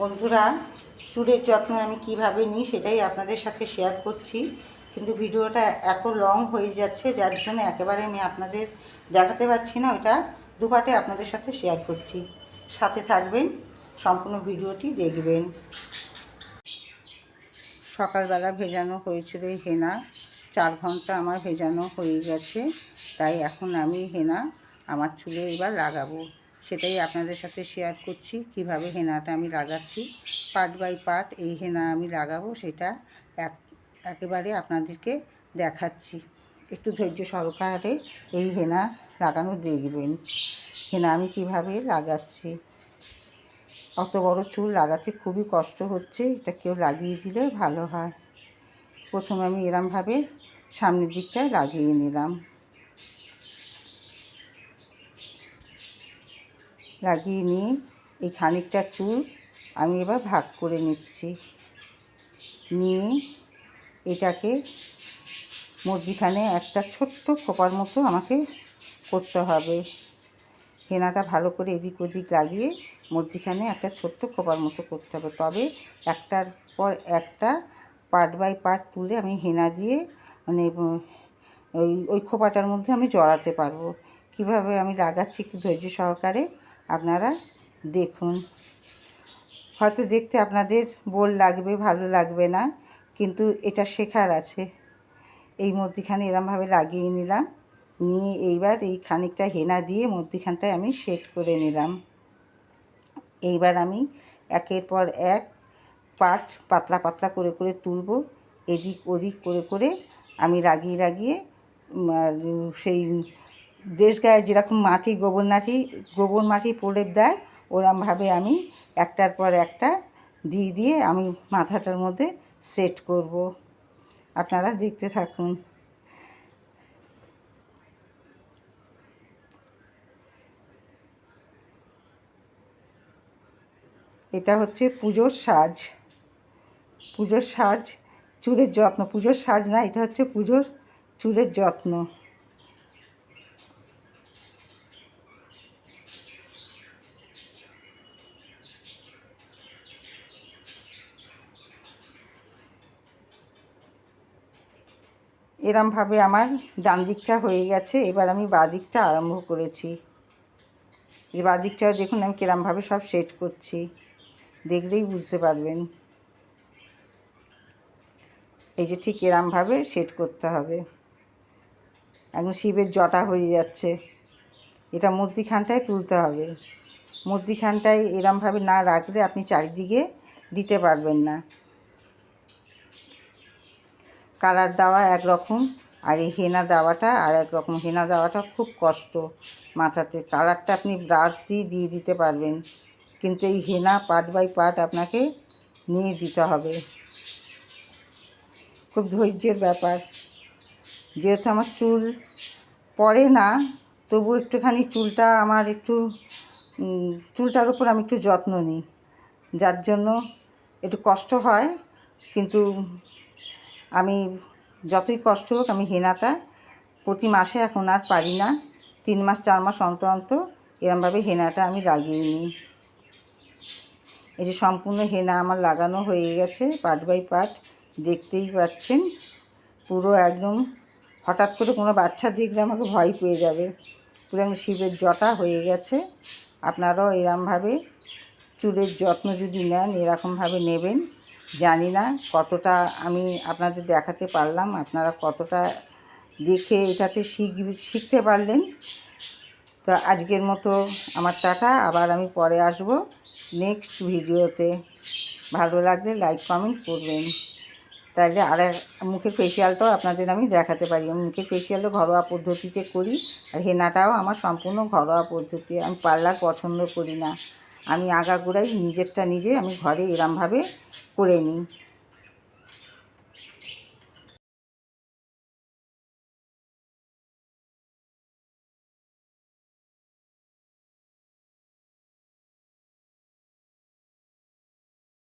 বন্ধুরা, চুলের যত্ন আমি কীভাবে নিই সেটাই আপনাদের সাথে শেয়ার করছি। কিন্তু ভিডিওটা এত লং হয়ে যাচ্ছে, যার জন্য একেবারে আমি আপনাদের দেখাতে পারছি না, ওটা দুপাটে আপনাদের সাথে শেয়ার করছি। সাথে থাকবেন, সম্পূর্ণ ভিডিওটি দেখবেন। সকালবেলা ভেজানো হয়েছিল এই হেনা, চার ঘণ্টা আমার ভেজানো হয়ে গেছে, তাই এখন আমি হেনা আমার চুলে এবার লাগাবো। সেটাই আপনাদের সাথে শেয়ার করছি, কীভাবে হেনাটা আমি লাগাচ্ছি। পার্ট বাই পার্ট এই হেনা আমি লাগাবো, সেটা এক, একেবারে আপনাদেরকে দেখাচ্ছি। একটু ধৈর্য সহকারে এই হেনা লাগানো দেখবেন। হেনা আমি কীভাবে লাগাচ্ছি। অত বড় চুল লাগাতে খুবই কষ্ট হচ্ছে, এটা কেউ লাগিয়ে দিলে ভালো হয়। প্রথমে আমি এরমভাবে সামনের দিকটায় লাগিয়ে নিলাম। লাগিয়ে নিয়ে এই খানিকটা চুল আমি এবার ভাগ করে নিচ্ছি। নিয়ে এটাকে মধ্যিখানে একটা ছোট্ট খোপার মতো আমাকে করতে হবে। হেনাটা ভালো করে এদিক ওদিক লাগিয়ে মধ্যিখানে একটা ছোট্ট খোপার মতো করতে হবে। তবে একটার পর একটা পার্ট বাই পার্ট তুলে আমি হেনা দিয়ে মানে ওই ওই খোপাটার মধ্যে আমি জড়াতে পারব। কীভাবে আমি লাগাচ্ছি একটু ধৈর্য সহকারে আপনারা দেখুন। হয়তো দেখতে আপনাদের বোর লাগবে, ভালো লাগবে না, কিন্তু এটা শেখার আছে। এই মধ্যিখানে এরমভাবে লাগিয়ে নিলাম। নিয়ে এইবার এই খানিকটা হেনা দিয়ে মধ্যিখানটায় আমি সেট করে নিলাম। এইবার আমি একের পর এক পাট পাতলা পাতলা করে করে তুলব। এদিক ওদিক করে করে আমি লাগিয়ে লাগিয়ে সেই দেশ গায়ে যেরকম মাটি, গোবর মাটি গোবর মাটি প্রলেপ দেয় ওরমভাবে আমি একটার পর একটা দিয়ে দিয়ে আমি মাথাটার মধ্যে সেট করব। আপনারা দেখতে থাকুন। এটা হচ্ছে পুজোর সাজ। পুজোর সাজ, চুলের যত্ন। পুজোর সাজ না, এটা হচ্ছে পুজোর চুলের যত্ন। এরমভাবে আমার ডান দিকটা হয়ে গেছে। এবার আমি বাঁ দিকটা আরম্ভ করেছি। এই বাঁ দিকটাও দেখুন, আমি কিরমভাবে সব সেট করছি। দেখলেই বুঝতে পারবেন। এই যে ঠিক এরমভাবে সেট করতে হবে। এখন শিবের জটা হয়ে যাচ্ছে। এটা মূর্তিখানটায় তুলতে হবে। মূর্তিখানটায় এরমভাবে না রাখলে আপনি চারিদিকে দিতে পারবেন না। কালার দেওয়া একরকম আর এই হেনা দেওয়াটা আর একরকম হেনা দেওয়াটা খুব কষ্ট মাথাতে। কালারটা আপনি ব্রাশ দিয়ে দিয়ে দিতে পারবেন। কিন্তু এই হেনা পার্ট বাই পার্ট আপনাকে নিয়ে দিতে হবে। খুব ধৈর্যের ব্যাপার। যেহেতু আমার চুল পড়ে না, তবু একটুখানি চুলটা আমার একটু চুলটার উপর আমি একটু যত্ন নিই। যার জন্য একটু কষ্ট হয়, কিন্তু আমি যতই কষ্ট হোক, আমি হেনাটা প্রতি মাসে এখন আর পারি না। তিন মাস, চার মাস অন্তর অন্তর এরমভাবে হেনাটা আমি লাগিয়ে নিই। এই যে সম্পূর্ণ হেনা আমার লাগানো হয়ে গেছে, পার্ট বাই পার্ট, দেখতেই পাচ্ছেন। পুরো একদম হঠাৎ করে কোনো বাচ্চা দেখলে আমাকে ভয় পেয়ে যাবে। পুরো একদম শিবের জটা হয়ে গেছে। আপনারাও এরমভাবে চুলের যত্ন যদি নেন, এরকমভাবে নেবেন। জানি না কতটা আমি আপনাদের দেখাতে পারলাম, আপনারা কতটা দেখে এটাতে শিখ, শিখতে পারলেন। তো আজকের মতো আমার টাটা, আবার আমি পরে আসব নেক্সট ভিডিওতে। ভালো লাগলে লাইক কমেন্ট করবেন। তাহলে আর মুখের ফেসিয়ালটাও আপনাদের আমি দেখাতে পারি। আমি মুখের ফেসিয়ালও ঘরোয়া পদ্ধতিতে করি, আর হেনাটাও আমার সম্পূর্ণ ঘরোয়া পদ্ধতি। আমি পার্লার পছন্দ করি না। আমি আগাগোড়াই নিজেরটা নিজে আমি ঘরে এরমভাবে করে নিই।